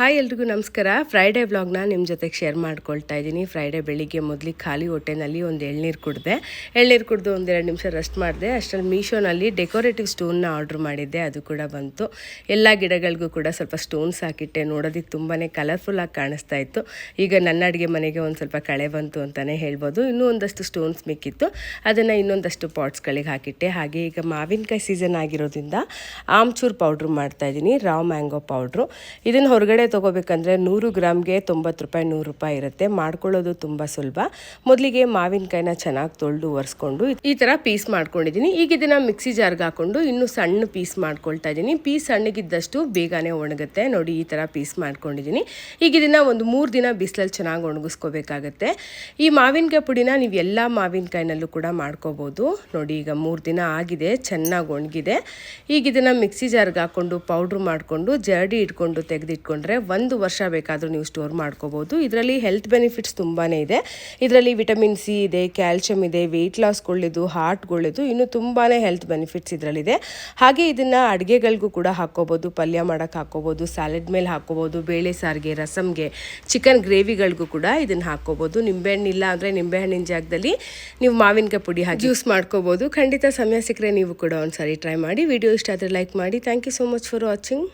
Hi ಎಲ್ರಿಗೂ ನಮಸ್ಕಾರ. Friday ವ್ಲಾಗ್ನ ನಿಮ್ಮ ಜೊತೆಗೆ ಶೇರ್ ಮಾಡ್ಕೊಳ್ತಾ ಇದ್ದೀನಿ. ಫ್ರೈಡೇ ಬೆಳಿಗ್ಗೆ ಮೊದಲಿಗೆ ಖಾಲಿ ಹೊಟ್ಟೆನಲ್ಲಿ ಒಂದು ಎಳ್ನೀರು ಕುಡಿದೆ. ಎಳ್ನೀರು ಕುಡಿದು ಒಂದೆರಡು ನಿಮಿಷ ರೆಸ್ಟ್ ಮಾಡಿದೆ. ಅಷ್ಟರಲ್ಲಿ ಮೀಶೋನಲ್ಲಿ ಡೆಕೋರೇಟಿವ್ ಸ್ಟೋನ್ನ ಆರ್ಡ್ರ್ ಮಾಡಿದ್ದೆ. ಅದು ಕೂಡ ಬಂತು. ಎಲ್ಲ ಗಿಡಗಳಿಗೂ ಕೂಡ ಸ್ವಲ್ಪ ಸ್ಟೋನ್ಸ್ ಹಾಕಿಟ್ಟೆ. ನೋಡೋದಕ್ಕೆ ತುಂಬಾ ಕಲರ್ಫುಲ್ಲಾಗಿ ಕಾಣಿಸ್ತಾ ಇತ್ತು. ಈಗ ನನ್ನ ಅಡುಗೆ ಮನೆಗೆ ಒಂದು ಸ್ವಲ್ಪ ಕಳೆ ಬಂತು ಅಂತಲೇ ಹೇಳ್ಬೋದು. ಇನ್ನೂ ಒಂದಷ್ಟು ಸ್ಟೋನ್ಸ್ ಮಿಕ್ಕಿತ್ತು. ಅದನ್ನು ಇನ್ನೊಂದಷ್ಟು ಪಾಟ್ಸ್ಗಳಿಗೆ ಹಾಕಿಟ್ಟೆ. ಹಾಗೆ ಈಗ ಮಾವಿನಕಾಯಿ ಸೀಸನ್ ಆಗಿರೋದ್ರಿಂದ ಆಮ್ಚೂರ್ ಪೌಡ್ರ್ ಮಾಡ್ತಾ ಇದ್ದೀನಿ. ರಾವ್ ಮ್ಯಾಂಗೋ ಪೌಡ್ರು ಇದನ್ನು ಹೊರಗಡೆ ತೊಗೋಬೇಕಂದ್ರೆ ನೂರು ಗ್ರಾಮ್ಗೆ ತೊಂಬತ್ತು ರೂಪಾಯಿ, ನೂರು ರೂಪಾಯಿ ಇರುತ್ತೆ. ಮಾಡ್ಕೊಳ್ಳೋದು ತುಂಬ ಸುಲಭ. ಮೊದಲಿಗೆ ಮಾವಿನಕಾಯಿನ ಚೆನ್ನಾಗಿ ತೊಳೆದು ಒರೆಸ್ಕೊಂಡು ಈ ಥರ ಪೀಸ್ ಮಾಡ್ಕೊಂಡಿದ್ದೀನಿ ಈಗ ಇದನ್ನು ಮಿಕ್ಸಿ ಜಾರ್ಗೆ ಹಾಕೊಂಡು ಇನ್ನೂ ಸಣ್ಣ ಪೀಸ್ ಮಾಡ್ಕೊಳ್ತಾ ಇದ್ದೀನಿ ಪೀಸ್ ಸಣ್ಣಗಿದ್ದಷ್ಟು ಬೇಗನೆ ಒಣಗುತ್ತೆ. ನೋಡಿ ಈ ಥರ ಪೀಸ್ ಮಾಡ್ಕೊಂಡಿದ್ದೀನಿ ಈಗ ಇದನ್ನು ಒಂದು ಮೂರು ದಿನ ಬಿಸಿಲಲ್ಲಿ ಚೆನ್ನಾಗಿ ಒಣಗಿಸ್ಕೋಬೇಕಾಗತ್ತೆ. ಈ ಮಾವಿನಕಾಯಿ ಪುಡಿನ ನೀವು ಎಲ್ಲ ಮಾವಿನಕಾಯಿನಲ್ಲೂ ಕೂಡ ಮಾಡ್ಕೋಬೋದು. ನೋಡಿ ಈಗ ಮೂರು ದಿನ ಆಗಿದೆ, ಚೆನ್ನಾಗಿ ಒಣಗಿದೆ. ಈಗ ಇದನ್ನು ಮಿಕ್ಸಿ ಜಾರ್ಗೆ ಹಾಕ್ಕೊಂಡು ಪೌಡ್ರ್ ಮಾಡಿಕೊಂಡು ಜರಡಿ ಇಟ್ಕೊಂಡು ತೆಗೆದಿಟ್ಕೊಂಡ್ರೆ ಒಂದು ವರ್ಷ ಬೇಕಾದರೂ ನೀವು ಸ್ಟೋರ್ ಮಾಡ್ಕೋಬೋದು. ಇದರಲ್ಲಿ ಹೆಲ್ತ್ ಬೆನಿಫಿಟ್ಸ್ ತುಂಬಾ ಇದೆ. ಇದರಲ್ಲಿ ವಿಟಮಿನ್ ಸಿ ಇದೆ ಕ್ಯಾಲ್ಸಿಯಂ ಇದೆ ವೆಯ್ಟ್ ಲಾಸ್ಗೊಳ್ಳಿದ್ದು ಹಾರ್ಟ್ಗೊಳ್ಳಿದ್ದು ಇನ್ನೂ ತುಂಬಾ ಹೆಲ್ತ್ ಬೆನಿಫಿಟ್ಸ್ ಇದರಲ್ಲಿದೆ. ಹಾಗೆ ಇದನ್ನು ಅಡುಗೆಗಳಿಗೂ ಕೂಡ ಹಾಕ್ಕೋಬೋದು ಪಲ್ಯ ಮಾಡೋಕ್ಕೆ ಹಾಕ್ಕೋಬೋದು ಸ್ಯಾಲೆಡ್ ಮೇಲೆ ಹಾಕ್ಕೋಬೋದು ಬೇಳೆ ಸಾರಿಗೆ ರಸಮ್ಗೆ ಚಿಕನ್ ಗ್ರೇವಿಗಳಿಗೂ ಕೂಡ ಇದನ್ನು ಹಾಕ್ಕೋಬೋದು. ನಿಂಬೆಹಣ್ಣಿಲ್ಲ ಅಂದರೆ ನಿಂಬೆಹಣ್ಣಿನ ಜಾಗದಲ್ಲಿ ನೀವು ಮಾವಿನಕಾಯಿ ಪುಡಿ ಹಾಕಿ ಯೂಸ್ ಮಾಡ್ಕೋಬೋದು. ಖಂಡಿತ ಸಮಯ ಸಿಕ್ಕರೆ ನೀವು ಕೂಡ ಒಂದು ಸಾರಿ ಟ್ರೈ ಮಾಡಿ. ವಿಡಿಯೋ ಇಷ್ಟ ಆದರೆ ಲೈಕ್ ಮಾಡಿ. Thank you so much for watching